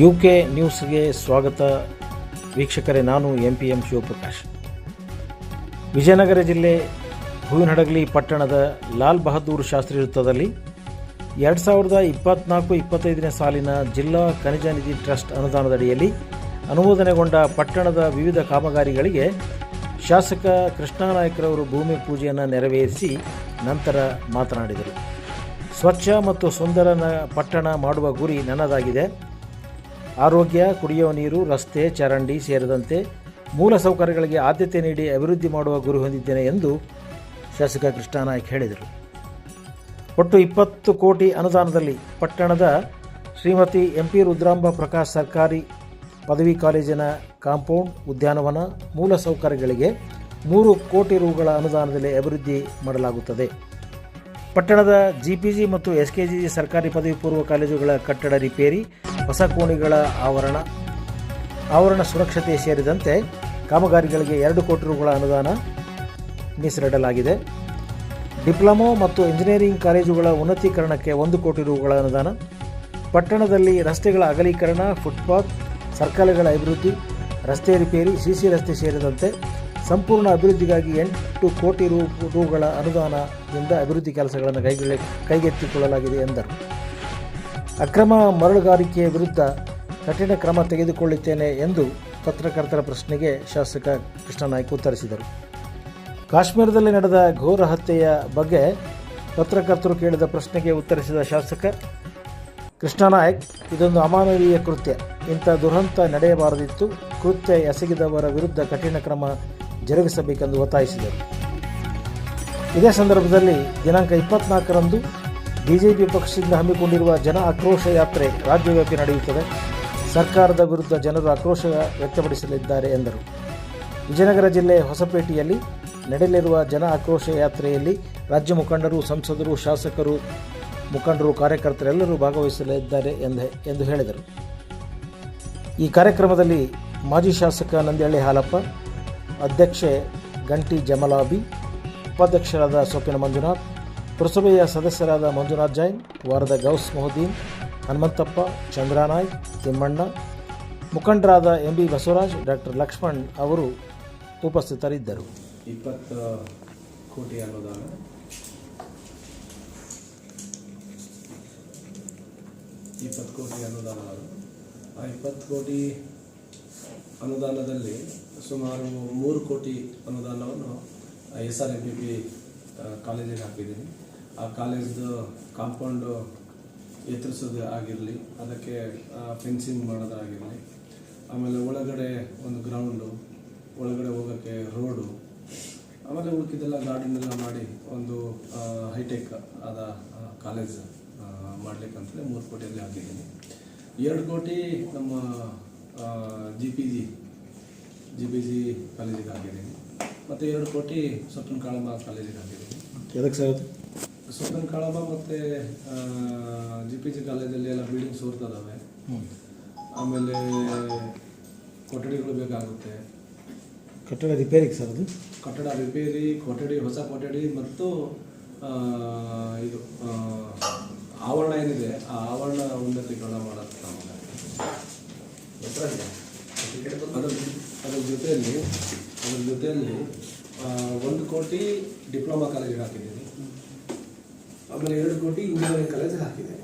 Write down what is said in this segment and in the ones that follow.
U K ನ್ಯೂಸ್ಗೆ ಸ್ವಾಗತ. ವೀಕ್ಷಕರೇ, ನಾನು M P M Shivaprakash. Vijayanagara ಜಿಲ್ಲೆ ಹೂವಿನಹಡಗಲಿ ಪಟ್ಟಣದ ಲಾಲ್ ಬಹದ್ದೂರ್ ಶಾಸ್ತ್ರಿ ವೃತ್ತದಲ್ಲಿ ಎರಡು ಸಾವಿರದ ಇಪ್ಪತ್ನಾಲ್ಕು ಇಪ್ಪತ್ತೈದನೇ ಸಾಲಿನ ಜಿಲ್ಲಾ ಖನಿಜ ನಿಧಿ ಟ್ರಸ್ಟ್ ಅನುದಾನದಡಿಯಲ್ಲಿ ಅನುಮೋದನೆಗೊಂಡ ಪಟ್ಟಣದ ವಿವಿಧ ಕಾಮಗಾರಿಗಳಿಗೆ ಶಾಸಕ ಕೃಷ್ಣಾನಾಯ್ಕರವರು ಭೂಮಿ ಪೂಜೆಯನ್ನು ನೆರವೇರಿಸಿ ನಂತರ ಮಾತನಾಡಿದರು. ಸ್ವಚ್ಛ ಮತ್ತು ಸುಂದರನ ಪಟ್ಟಣ ಮಾಡುವ ಗುರಿ ನನ್ನದಾಗಿದೆ. ಆರೋಗ್ಯ, ಕುಡಿಯುವ ನೀರು, ರಸ್ತೆ, ಚರಂಡಿ ಸೇರಿದಂತೆ ಮೂಲ ಸೌಕರ್ಯಗಳಿಗೆ ಆದ್ಯತೆ ನೀಡಿ ಅಭಿವೃದ್ಧಿ ಮಾಡುವ ಗುರಿ ಹೊಂದಿದ್ದೇನೆ ಎಂದು ಶಾಸಕ ಕೃಷ್ಣಾನಾಯ್ಕ ಹೇಳಿದರು. ಒಟ್ಟು ಇಪ್ಪತ್ತು ಕೋಟಿ ಅನುದಾನದಲ್ಲಿ ಪಟ್ಟಣದ ಶ್ರೀಮತಿ ಎಂ ಪಿ ರುದ್ರಾಂಬ ಪ್ರಕಾಶ್ ಸರ್ಕಾರಿ ಪದವಿ ಕಾಲೇಜಿನ ಕಾಂಪೌಂಡ್, ಉದ್ಯಾನವನ ಮೂಲ ಸೌಕರ್ಯಗಳಿಗೆ ಮೂರು ಕೋಟಿ ರುಗಳ ಅನುದಾನದಲ್ಲಿ ಅಭಿವೃದ್ಧಿ ಮಾಡಲಾಗುತ್ತದೆ. ಪಟ್ಟಣದ ಜಿಪಿಜಿ ಮತ್ತು ಎಸ್ಕೆಜಿ ಸರ್ಕಾರಿ ಪದವಿ ಪೂರ್ವ ಕಾಲೇಜುಗಳ ಕಟ್ಟಡ ರಿಪೇರಿ ಹೊಸ ಕೋಣೆಗಳ ಆವರಣ ಆವರಣ ಸುರಕ್ಷತೆ ಸೇರಿದಂತೆ ಕಾಮಗಾರಿಗಳಿಗೆ ಎರಡು ಕೋಟಿ ರುಗಳ ಅನುದಾನ ಮೀಸಲಿಡಲಾಗಿದೆ. ಡಿಪ್ಲೊಮೊ ಮತ್ತು ಇಂಜಿನಿಯರಿಂಗ್ ಕಾಲೇಜುಗಳ ಉನ್ನತೀಕರಣಕ್ಕೆ ಒಂದು ಕೋಟಿ ರುಗಳ ಅನುದಾನ. ಪಟ್ಟಣದಲ್ಲಿ ರಸ್ತೆಗಳ ಅಗಲೀಕರಣ, ಫುಟ್ಪಾತ್, ಸರ್ಕಲ್ಗಳ ಅಭಿವೃದ್ಧಿ, ರಸ್ತೆ ರಿಪೇರಿ ಸಿಸಿ ರಸ್ತೆ ಸೇರಿದಂತೆ ಸಂಪೂರ್ಣ ಅಭಿವೃದ್ಧಿಗಾಗಿ ಎಂಟು ಕೋಟಿ ರುಗಳ ಅನುದಾನದಿಂದ ಅಭಿವೃದ್ಧಿ ಕೆಲಸಗಳನ್ನು ಕೈಗೊಳ್ಳಿ ಕೈಗೆತ್ತಿಕೊಳ್ಳಲಾಗಿದೆ ಎಂದರು. ಅಕ್ರಮ ಮರಳುಗಾರಿಕೆಯ ವಿರುದ್ಧ ಕಠಿಣ ಕ್ರಮ ತೆಗೆದುಕೊಳ್ಳುತ್ತೇನೆ ಎಂದು ಪತ್ರಕರ್ತರ ಪ್ರಶ್ನೆಗೆ ಶಾಸಕ ಕೃಷ್ಣನಾಯ್ಕ ಉತ್ತರಿಸಿದರು. ಕಾಶ್ಮೀರದಲ್ಲಿ ನಡೆದ ಘೋರ ಹತ್ಯೆಯ ಬಗ್ಗೆ ಪತ್ರಕರ್ತರು ಕೇಳಿದ ಪ್ರಶ್ನೆಗೆ ಉತ್ತರಿಸಿದ ಶಾಸಕ ಕೃಷ್ಣನಾಯಕ್, ಇದೊಂದು ಅಮಾನವೀಯ ಕೃತ್ಯ. ಇಂಥ ದುರಂತ ನಡೆಯಬಾರದಿತ್ತು. ಕೃತ್ಯ ಎಸಗಿದವರ ವಿರುದ್ಧ ಕಠಿಣ ಕ್ರಮ ಜರುಗಿಸಬೇಕೆಂದು ಒತ್ತಾಯಿಸಿದರು. ಇದೇ ಸಂದರ್ಭದಲ್ಲಿ ದಿನಾಂಕ ಇಪ್ಪತ್ನಾಲ್ಕರಂದು ಬಿಜೆಪಿ ಪಕ್ಷದಿಂದ ಹಮ್ಮಿಕೊಂಡಿರುವ ಜನ ಆಕ್ರೋಶ ಯಾತ್ರೆ ರಾಜ್ಯವ್ಯಾಪಿ ನಡೆಯುತ್ತದೆ. ಸರ್ಕಾರದ ವಿರುದ್ಧ ಜನರು ಆಕ್ರೋಶ ವ್ಯಕ್ತಪಡಿಸಲಿದ್ದಾರೆ ಎಂದರು. ವಿಜಯನಗರ ಜಿಲ್ಲೆ ಹೊಸಪೇಟೆಯಲ್ಲಿ ನಡೆಯಲಿರುವ ಜನ ಆಕ್ರೋಶ ಯಾತ್ರೆಯಲ್ಲಿ ರಾಜ್ಯ ಮುಖಂಡರು, ಸಂಸದರು, ಶಾಸಕರು, ಮುಖಂಡರು ಕಾರ್ಯಕರ್ತರೆಲ್ಲರೂ ಭಾಗವಹಿಸಲಿದ್ದಾರೆ ಎಂದ ಹೇಳಿದರು. ಈ ಕಾರ್ಯಕ್ರಮದಲ್ಲಿ ಮಾಜಿ ಶಾಸಕ ನಂದಿಹಳ್ಳಿ ಹಾಲಪ್ಪ, ಅಧ್ಯಕ್ಷೆ ಗಂಟಿ ಜಮಲಾಬಿ, ಉಪಾಧ್ಯಕ್ಷರಾದ ಸೊಪ್ಪಿನ ಮಂಜುನಾಥ್ ಪುರಸಭೆಯ ಸದಸ್ಯರಾದ ಮಂಜುನಾಥ್ ಜೈನ್, ವಾರದ ಗೌಸ್ ಮೊಹದ್ದೀನ್, ಹನುಮಂತಪ್ಪ ಚಂದ್ರಾನಾಯ್ ತಿಮ್ಮಣ್ಣ, ಮುಖಂಡರಾದ M B Basavaraj, doctor Lakshman ಅವರು ಉಪಸ್ಥಿತರಿದ್ದರು ಇಪ್ಪತ್ತು ಕೋಟಿ ಅನುದಾನ ಇಪ್ಪತ್ತು ಕೋಟಿ ಅನುದಾನ. ಆ ಇಪ್ಪತ್ತು ಕೋಟಿ ಅನುದಾನದಲ್ಲಿ ಸುಮಾರು ಮೂರು ಕೋಟಿ ಅನುದಾನವನ್ನು S R M P P ಕಾಲೇಜಿಗೆ ಹಾಕಿದ್ದೀನಿ. ಆ ಕಾಲೇಜ್ದು ಕಾಂಪೌಂಡು ಎತ್ತರಿಸೋದು ಆಗಿರಲಿ, ಅದಕ್ಕೆ ಫೆನ್ಸಿಂಗ್ ಮಾಡೋದಾಗಿರಲಿ ಆಮೇಲೆ ಒಳಗಡೆ ಒಂದು ಗ್ರೌಂಡು ಒಳಗಡೆ ಹೋಗೋಕ್ಕೆ ರೋಡು ಆಮೇಲೆ ಉಳ್ಕಿದ್ದೆಲ್ಲ ಗಾರ್ಡನ್ ಎಲ್ಲ ಮಾಡಿ ಒಂದು ಹೈಟೆಕ್ ಆದ ಕಾಲೇಜ್ ಮಾಡ್ಲಿಕ್ಕೆ ಅಂತಲೇ ಮೂರು ಕೋಟಿಯಲ್ಲಿ ಹಾಕಿದ್ದೀನಿ. ಎರಡು ಕೋಟಿ ನಮ್ಮ G P G G P G ಕಾಲೇಜಿಗೆ ಹಾಕಿದ್ದೀನಿ. ಮತ್ತು ಎರಡು ಕೋಟಿ ಸೊಪ್ಪಿನ ಕಾಳಂಬ ಕಾಲೇಜಿಗೆ ಹಾಕಿದ್ದೀನಿ. ಎದಕ್ಕೆ ಸರ್ ಸೊಪ್ಪಿನ ಕಾಳಂಬ ಮತ್ತು ಜಿ ಪಿ ಜಿ ಕಾಲೇಜಲ್ಲಿ ಎಲ್ಲ ಬಿಲ್ಡಿಂಗ್ಸ್ ಸೋರ್ತದವೆ. ಆಮೇಲೆ ಕೊಠಡಿಗಳು ಬೇಕಾಗುತ್ತೆ. ಕಟ್ಟಡ ರಿಪೇರಿಗೆ ಸರ್ ಅದು? ಕಟ್ಟಡ ರಿಪೇರಿ ಕೊಠಡಿ ಹೊಸ ಕೊಠಡಿ ಮತ್ತು ಇದು ಆವರಣ ಏನಿದೆ ಆ ಆವರಣ ಉನ್ನತೀಕರಣ ಮಾಡೋದು ಅದ್ರ ಅದ್ರ ಜೊತೆಯಲ್ಲಿ ಅದ್ರ ಜೊತೆಯಲ್ಲಿ ಒಂದು ಕೋಟಿ ಡಿಪ್ಲೊಮಾ ಕಾಲೇಜಿಗೆ ಹಾಕಿದ್ದೀನಿ. ಆಮೇಲೆ ಎರಡು ಕೋಟಿ ಇಂಜಿನಿಯರಿಂಗ್ ಕಾಲೇಜಿಗೆ ಹಾಕಿದ್ದೀನಿ.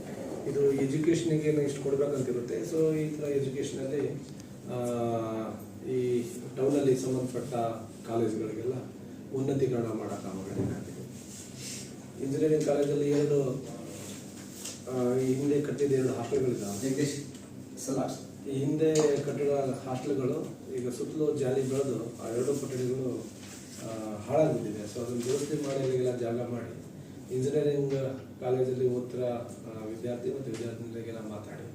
ಇದು ಎಜುಕೇಷನಿಗೆ ಇಷ್ಟು ಕೊಡಬೇಕಂತಿರುತ್ತೆ. ಸೊ ಈ ಥರ ಎಜುಕೇಷನಲ್ಲಿ ಈ ಟೌನಲ್ಲಿ ಸಂಬಂಧಪಟ್ಟ ಕಾಲೇಜುಗಳಿಗೆಲ್ಲ ಉನ್ನತೀಕರಣ ಮಾಡೋ ಕಾಮಗಾರಿ ಹಾಕಿದೆ ಇಂಜಿನಿಯರಿಂಗ್ ಕಾಲೇಜಲ್ಲಿ ಎರಡು ಈ ಹಿಂದೆ ಕಟ್ಟಿದ ಎರಡು ಹಾಸ್ಟೆಲ್ಗಳಿದ್ದಾವೆ ಈ ಹಿಂದೆ ಕಟ್ಟಡ ಹಾಸ್ಟೆಲ್ಗಳು, ಈಗ ಸುತ್ತಲೂ ಜಾಲಿ ಬೆಳೆದು ಆ ಎರಡು ಕೊಠಡಿಗಳು ಹಾಳಾಗ್ಬಿಟ್ಟಿದೆ. ಸೊ ಅದನ್ನು ದುರಸ್ತಿ ಮಾಡಿ ಅಲ್ಲಿಗೆಲ್ಲ ಜಾಗ ಮಾಡಿ ಇಂಜಿನಿಯರಿಂಗ್ ಕಾಲೇಜಲ್ಲಿ ಓದ್ತಿರೋ ವಿದ್ಯಾರ್ಥಿ ಮತ್ತು ವಿದ್ಯಾರ್ಥಿನಿಯರಿಗೆಲ್ಲ ಮಾತಾಡಿ,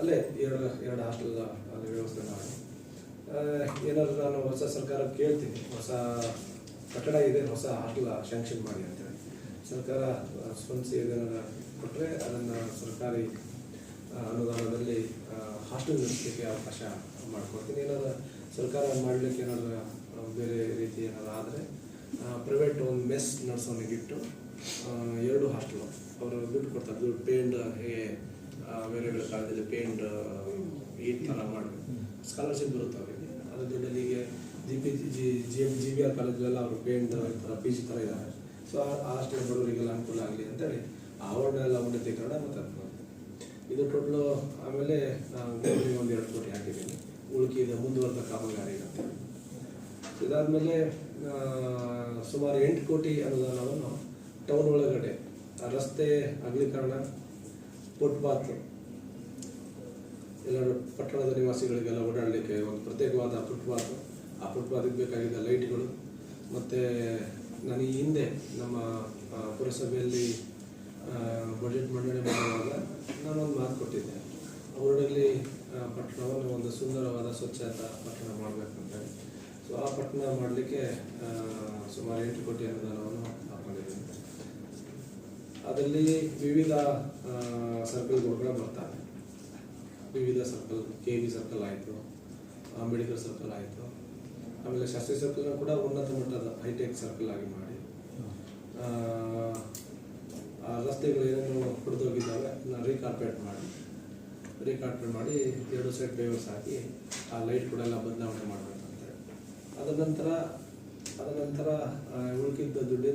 ಅಲ್ಲೇ ಎರಡು ಎರಡು ಹಾಸ್ಟೆಲ್ ಅಲ್ಲಿ ವ್ಯವಸ್ಥೆ ಮಾಡಿ. ಏನಾದರೂ ನಾನು ಹೊಸ ಸರ್ಕಾರ ಕೇಳ್ತೀನಿ, ಹೊಸ ಕಟ್ಟಡ ಇದೆ, ಹೊಸ ಹಾಸ್ಟೆಲ್ ಶಾಂಕ್ಷನ್ ಮಾಡಿ ಅಂತೇಳಿ. ಸರ್ಕಾರ ಸ್ಪಂದಿಸಿ ಏನಾರ ಕೊಟ್ಟರೆ ಅದನ್ನು ಸರ್ಕಾರಿ ಅನುದಾನದಲ್ಲಿ ಹಾಸ್ಟೆಲ್ ನಂಬಿಕೆಗೆ ಅವಕಾಶ ಮಾಡ್ಕೊಡ್ತೀನಿ. ಏನಾದ್ರು ಸರ್ಕಾರ ಮಾಡಲಿಕ್ಕೆ ಏನಾದ್ರು ಬೇರೆ ರೀತಿ ಏನಾದ್ರು ಆದರೆ ಪ್ರೈವೇಟ್ ಒಂದು ಮೆಸ್ ನಡೆಸೋನಿಗಿಟ್ಟು ಎರಡು ಹಾಸ್ಟೆಲ್ ಅವರು ದುಡ್ಡು ಕೊಡ್ತಾರೆ. ದುಡ್ಡು ಪೇಂಡ್ ಹೇಗೆ ಬೇರೆ ಕಾಲದಲ್ಲಿ ಪೇಂಡ್ ಈ ಥರ ಮಾಡಬೇಕು ಸ್ಕಾಲರ್ಶಿಪ್ ಬರುತ್ತೆ ಅವರಿಗೆ. ಅದ್ರ ದುಡ್ಡಲ್ಲಿ ಈಗ G P G G M G B R ಕಾಲೇಜಲ್ಲೆಲ್ಲ ಅವರು ಪೇಂಡ್ ಥರ ಪಿ ಜಿ ಥರ ಇದ್ದಾರೆ. ಸೊ ಆ ಹಾಸ್ಟೆಲ್ ಬಡವರಿಗೆಲ್ಲ ಅನುಕೂಲ ಆಗಲಿ ಅಂತೇಳಿ, ಆ ಎಲ್ಲ ಉನ್ನತೀಕರಣ ಮತ್ತು ಇದು ಟೋಟ್ಲು ಆಮೇಲೆ ನಾನು ಒಂದು ಎರಡು ಕೋಟಿ ಹಾಕಿದ್ದೀನಿ. ಉಳುಕಿದ ಮುಂದುವರೆದ ಕಾಮಗಾರಿ ಅಂತ ಇದಾದಮೇಲೆ ಸುಮಾರು ಎಂಟು ಕೋಟಿ ಅನುದಾನವನ್ನು ಟೌನ್ ಒಳಗಡೆ ರಸ್ತೆ ಅಗಲೀಕರಣ ಫುಟ್ಪಾತ್ ಎಲ್ಲರೂ ಪಟ್ಟಣದ ನಿವಾಸಿಗಳಿಗೆಲ್ಲ ಓಡಾಡಲಿಕ್ಕೆ ಒಂದು ಪ್ರತ್ಯೇಕವಾದ ಫುಟ್ಪಾತ್ ಆ ಫುಟ್ಪಾತ್ಗೆ ಬೇಕಾಗಿದ್ದ ಲೈಟ್ಗಳು, ಮತ್ತು, ನಾನು ಈ ಹಿಂದೆ ನಮ್ಮ ಪುರಸಭೆಯಲ್ಲಿ ಬಜೆಟ್ ಮಂಡನೆ ಮಾಡುವಾಗ ನಾನೊಂದು ಮಾತು ಕೊಟ್ಟಿದ್ದೆ. ಅವರಲ್ಲಿ ಪಟ್ಟಣವನ್ನು ಒಂದು ಸುಂದರವಾದ, ಸ್ವಚ್ಛತಾ ಪಟ್ಟಣ ಮಾಡಬೇಕಂತೇಳಿ ಸೊ ಆ ಪಟ್ಟಣ ಮಾಡಲಿಕ್ಕೆ ಸುಮಾರು ಎಂಟು ಕೋಟಿ ಅನುದಾನವನ್ನು ಹಾಕೊಂಡಿದ್ದೀನಿ ಅದರಲ್ಲಿ ವಿವಿಧ ಸರ್ಕಲ್ಗಳು ಬರ್ತಾರೆ ವಿವಿಧ ಸರ್ಕಲ್, ಕೆ ವಿ ಸರ್ಕಲ್ ಆಯಿತು, ಅಂಬೇಡ್ಕರ್ ಸರ್ಕಲ್ ಆಯಿತು. ಆಮೇಲೆ ಶಾಸ್ತ್ರಿ ಸರ್ಕಲ್ನ ಕೂಡ ಉನ್ನತ ಮಟ್ಟದ ಹೈಟೆಕ್ ಸರ್ಕಲ್ ಆಗಿ ಮಾಡಿ. ರಸ್ತೆಗಳು ಏನೇನು ಕುಡಿದೋಗಿದ್ದಾವೆ, ಅದನ್ನ ರೀಕಾರ್ಪೇಟ್ ಮಾಡಿ. ರೀಕಾರ್ಪೇಟ್ ಮಾಡಿ ಎರಡು ಸೈಡ್ ಪೇವರ್ಸ್ ಹಾಕಿ ಆ ಲೈಟ್ ಕೂಡ ಎಲ್ಲ ಬದಲಾವಣೆ ಮಾಡಬೇಕಂತ ಅದ ನಂತರ ಅದ ನಂತರ ಉಳ್ಕಿದ್ದ ದುಡ್ಡಿಂದ